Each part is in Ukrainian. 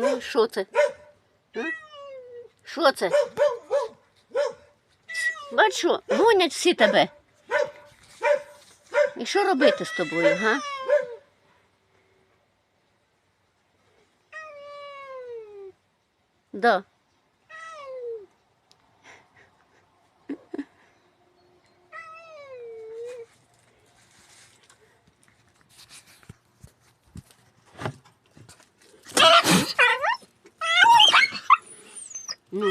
Ну, що це? Що це? Бачу, гонять всі тебе. І що робити з тобою, га? Да. Ну.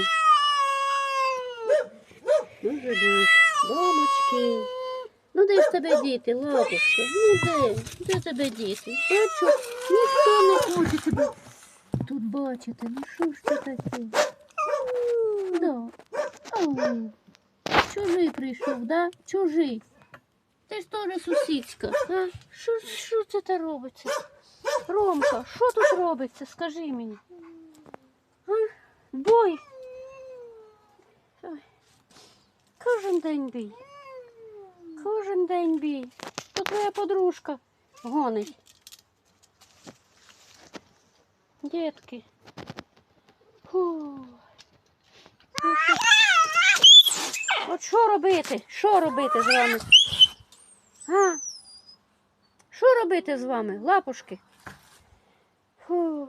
Ну, живеш. Ну, де ж тебе діти, лапушка? Ну де? Де тебе діти? Бачу, ніхто не хоче тебе тут бачити. Ну що ж це таке? Да. Ау. Чужий прийшов, да? Чужий. Ти ж теж сусідська. А? Що, це робиться? Ромка, що тут робиться? Скажи мені. Кожен день бій. Кожен день бій. То твоя подружка гонить. Дітки. От що робити? Що робити з вами? А? Що робити з вами, лапушки? Фу.